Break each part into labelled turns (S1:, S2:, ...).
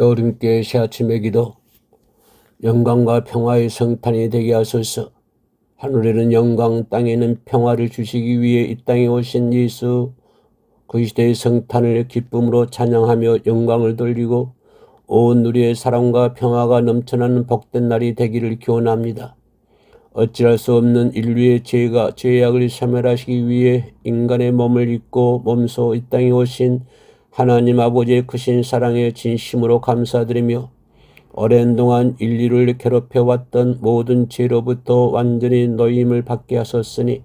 S1: 여름께 새 아침의 기도 영광과 평화의 성탄이 되게 하소서 하늘에는 영광 땅에는 평화를 주시기 위해 이 땅에 오신 예수 그 시대의 성탄을 기쁨으로 찬양하며 영광을 돌리고 온 누리의 사랑과 평화가 넘쳐나는 복된 날이 되기를 기원합니다. 어찌할 수 없는 인류의 죄가 죄악을 사멸하시기 위해 인간의 몸을 입고 몸소 이 땅에 오신 하나님 아버지의 크신 사랑에 진심으로 감사드리며 오랜 동안 인류를 괴롭혀 왔던 모든 죄로부터 완전히 노임을 받게 하셨으니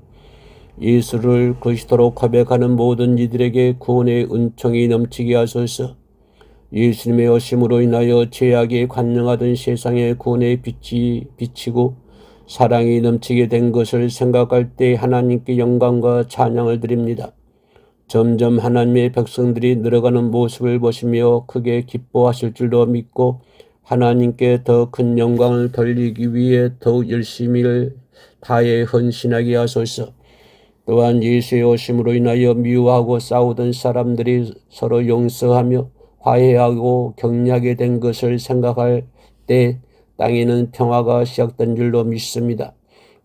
S1: 예수를 그리스도로 고백하는 모든 이들에게 구원의 은총이 넘치게 하소서. 예수님의 오심으로 인하여 죄악에 관영하던 세상에 구원의 빛이 비치고 사랑이 넘치게 된 것을 생각할 때 하나님께 영광과 찬양을 드립니다. 점점 하나님의 백성들이 늘어가는 모습을 보시며 크게 기뻐하실 줄로 믿고 하나님께 더 큰 영광을 돌리기 위해 더욱 열심히를 다해 헌신하게 하소서. 또한 예수의 오심으로 인하여 미워하고 싸우던 사람들이 서로 용서하며 화해하고 격려하게 된 것을 생각할 때 땅에는 평화가 시작된 줄로 믿습니다.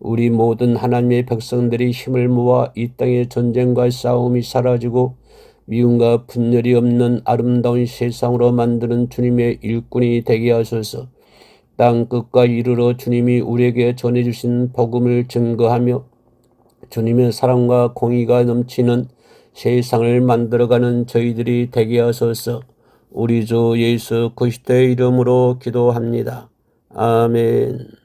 S1: 우리 모든 하나님의 백성들이 힘을 모아 이 땅의 전쟁과 싸움이 사라지고 미움과 분열이 없는 아름다운 세상으로 만드는 주님의 일꾼이 되게 하소서. 땅 끝과 이르러 주님이 우리에게 전해주신 복음을 증거하며 주님의 사랑과 공의가 넘치는 세상을 만들어가는 저희들이 되게 하소서. 우리 주 예수 그리스도의 이름으로 기도합니다. 아멘.